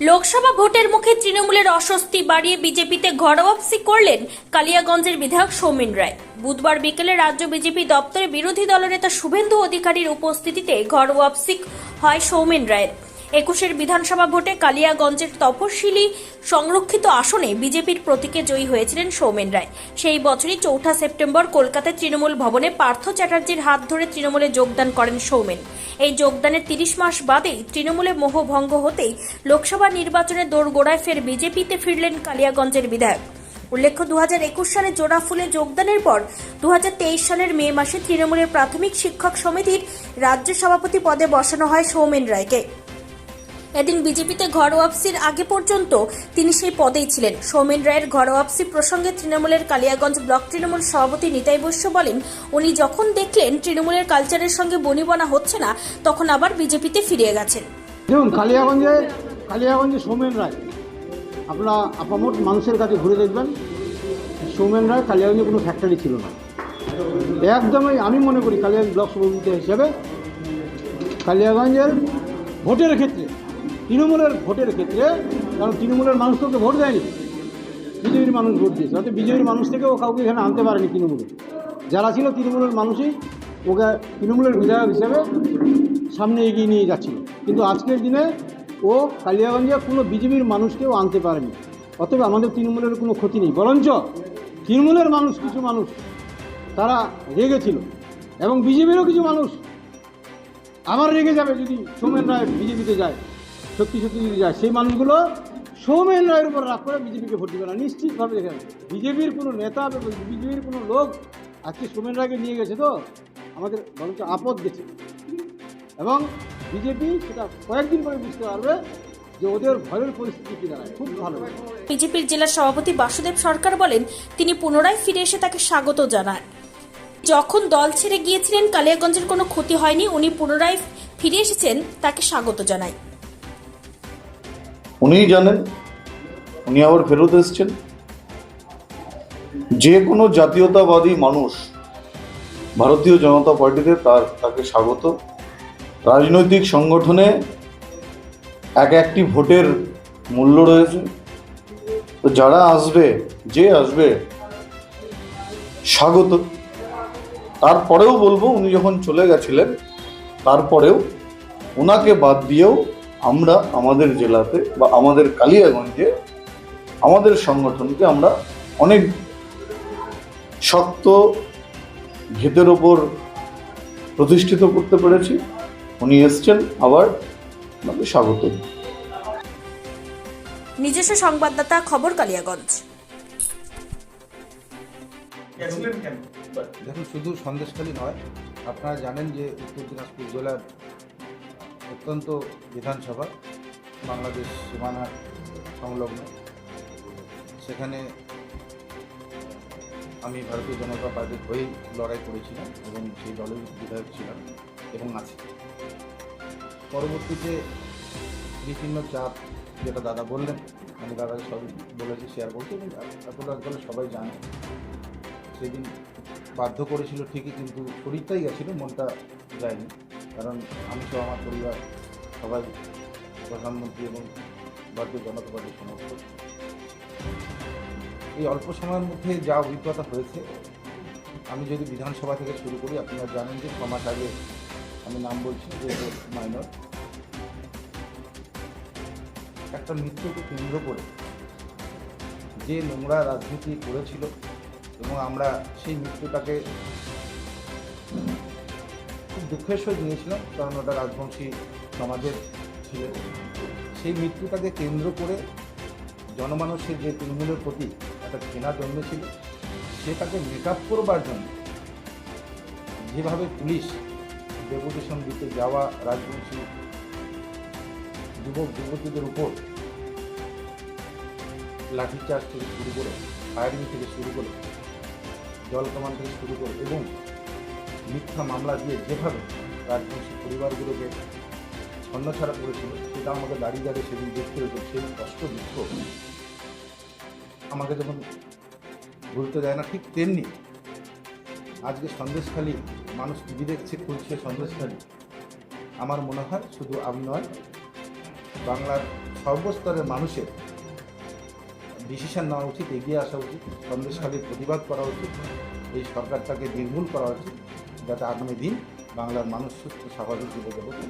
লোকসভা ভোটের মুখে তৃণমূলের অস্বস্তি বাড়িয়ে বিজেপিতে ঘরোয়াপসি করলেন কালিয়াগঞ্জের বিধায়ক সৌমিন রায়। বুধবার বিকেলে রাজ্য বিজেপি দপ্তরে বিরোধী দলনেতা শুভেন্দু অধিকারীর উপস্থিতিতে ঘরোয়াপসি হয় সৌমিন রায়ের। একুশের বিধানসভা ভোটে কালিয়াগঞ্জের তপশিলি সংরক্ষিত আসনে বিজেপির প্রতীকে জয়ী হয়েছিলেন সৌমেন রায়। সেই বছরই চৌঠা সেপ্টেম্বর কলকাতায় তৃণমূল ভবনে পার্থ চ্যাটার্জির হাত ধরে তৃণমূলে যোগদান করেন সৌমেন। এই যোগদানের তিরিশ মাস বাদেই তৃণমূলে মোহভঙ্গ হতেই লোকসভা নির্বাচনে দোরগোড়ায় ফের বিজেপিতে ফিরলেন কালিয়াগঞ্জের বিধায়ক। উল্লেখ্য দু হাজার একুশ সালে জোড়া ফুলে যোগদানের পর দু হাজার তেইশ সালের মে মাসে তৃণমূলের প্রাথমিক শিক্ষক সমিতির রাজ্য সভাপতি পদে বসানো হয় সৌমেন রায়কে। এদিন বিজেপিতে ঘরোয়াপসির আগে পর্যন্ত তিনি সেই পদেই ছিলেন। সৌমেন রায়ের ঘরোয়াপসি প্রসঙ্গে তৃণমূলের কালিয়াগঞ্জ ব্লক তৃণমূল সভাপতি নিতাই বৈশ্য বলেন, উনি যখন দেখলেন তৃণমূলের কালচারের সঙ্গে বনিবনা হচ্ছে না, তখন আবার বিজেপিতে ফিরে গেছেন। দেখুন, কালিয়াগঞ্জে কালিয়াগঞ্জে সৌমেন রায়, আপনারা আপামোট মানুষের কাছে ঘুরে দেখবেন, সৌমেন রায় কালিয়াগঞ্জে কোনো ফ্যাক্টরি ছিল না। একদমই আমি মনে করি কালিয়াগঞ্জ ব্লক সভাপতি হিসেবে কালিয়াগঞ্জের ভোটের ক্ষেত্রে তৃণমূলের ভোটের ক্ষেত্রে, কারণ তৃণমূলের মানুষ তোকে ভোট দেয়নি। বিজেপির মানুষ ভোট দিয়েছে। হয়তো বিজেপির মানুষ থেকেও কাউকে এখানে আনতে পারেনি তৃণমূলে। যারা ছিল তৃণমূলের মানুষই ওকে তৃণমূলের বিধায়ক হিসেবে সামনে এগিয়ে নিয়ে যাচ্ছিল। কিন্তু আজকের দিনে ও কালিয়াগঞ্জে কোনো বিজেপির মানুষকেও আনতে পারেনি। অতএব আমাদের তৃণমূলের কোনো ক্ষতি নেই। বরঞ্চ তৃণমূলের মানুষ, কিছু মানুষ, তারা রেগেছিল এবং বিজেপিরও কিছু মানুষ আবার রেগে যাবে যদি সৌমেন রায় বিজেপিতে যায়। সত্যি সত্যি যদি যায়, সেই মানুষগুলো সৌমেন রায়ের উপর রাগ করে বিজেপিকে ভোট দিবে না। নিশ্চিতভাবে দেখেন বিজেপির কোনো নেতা বিজেপির কোনো লোক আজকে সৌমেন রায়কে নিয়ে গেছে তো, আমাদের বরঞ্চ আপদ গেছে। এবং বিজেপি সেটা কয়েকদিন পরে বুঝতে পারবে যে ওদের পরিস্থিতি খুব ভালো। বিজেপির জেলা সভাপতি বাসুদেব সরকার বলেন, তিনি পুনরায় ফিরে এসে তাকে স্বাগত জানান। যখন দল ছেড়ে গিয়েছিলেন, কালিয়াগঞ্জের কোনো ক্ষতি হয়নি, উনি পুনরায় ফিরে এসেছেন, তাকে স্বাগত জানাই। উনিই জানেন, উনি আবার ফেরত এসছেন। যে কোনো জাতীয়তাবাদী মানুষ ভারতীয় জনতা পার্টিতে তার, তাকে স্বাগত। রাজনৈতিক সংগঠনে এক একটি ভোটের মূল্য রয়েছে। তো যারা আসবে, যে আসবে, স্বাগত। তারপরেও বলব, উনি যখন চলে গেছিলেন, তারপরেও ওনাকে বাদ দিয়েও আমরা আমাদের জেলাতে বা আমাদের কালিয়াগঞ্জে আমাদের সংগঠনকে আমরা অনেক শক্ত ঘেতের ওপর প্রতিষ্ঠিত করতে পেরেছি। উনি এসছেন আবার ওনাকে স্বাগত। নিজস্ব সংবাদদাতা খবর কালিয়াগঞ্জ। দেখুন শুধু সন্দেশখালী নয় আপনারা জানেন যে উত্তর দিনাজপুর জেলার অত্যন্ত বিধানসভা, বাংলাদেশ সীমানার সংলগ্ন। সেখানে আমি ভারতীয় জনতা পার্টির হয়েই লড়াই করেছিলাম এবং সেই দলের বিধায়ক ছিলাম এবং আছি। পরবর্তীতে বিভিন্ন চাপ, যেটা দাদা বললেন, আমি দাদাকে সবই বলেছি শেয়ার করতে এবং আপনারা আসলে সবাই জানে। সেদিন বাধ্য করেছিল ঠিকই, কিন্তু শরীরটাই গেছিল, মনটা যায়নি। কারণ আমি তো আমার পরিবার, সবাই প্রধানমন্ত্রী এবং ভারতীয় জনতা পার্টির সমর্থক। এই অল্প সময়ের মধ্যে যা অভিজ্ঞতা হয়েছে, আমি যদি বিধানসভা থেকে শুরু করি আপনারা জানেন যে ছ মাস আগে আমি নাম বলছি যে মাইনর। একটা মৃত্যুকে কেন্দ্র করে যে নোংরা রাজনীতি করেছিল এবং আমরা সেই মৃত্যুটাকে দুঃখের সহিত নিয়েছিলাম কারণ ওটা রাজবংশী সমাজের ছিলেন সেই মৃত্যুটাকে কেন্দ্র করে জনমানুষের যে তৃণমূলের প্রতি একটা ঘৃণা জন্মেছিল সেটাকে মেক আপ করবার জন্য যেভাবে পুলিশ ডেপুটেশন দিতে যাওয়া রাজবংশী যুবক, যুবতীদের উপর লাঠিচার্জ থেকে শুরু করে ফায়ারিং থেকে শুরু করে, জল কামান থেকে শুরু করে, এবং মিথ্যা মামলা দিয়ে যেভাবে রাজবংশী পরিবারগুলোকে ছন্নছাড়া করেছিল, সেটা আমাকে দাঁড়িয়ে দাঁড়িয়ে সেদিন দেখতে হয়েছে, সেই কষ্ট দুঃখ। আমাকে যখন ভুলতে দেয় না, ঠিক তেমনি আজকে সন্দেশখালী মানুষ টিভি দেখছে, খুলছে সন্দেশখালী। আমার মনে হয় শুধু আমি নয়, বাংলার সর্বস্তরের মানুষের ডিসিশন নেওয়া উচিত, এগিয়ে আসা উচিত, সন্দেশখালীর প্রতিবাদ করা উচিত, এই সরকারটাকে নির্মূল করা উচিত। যাতে আগামী দিন বাংলার মানুষ সুস্থ স্বাভাবিক জীবনযাপন।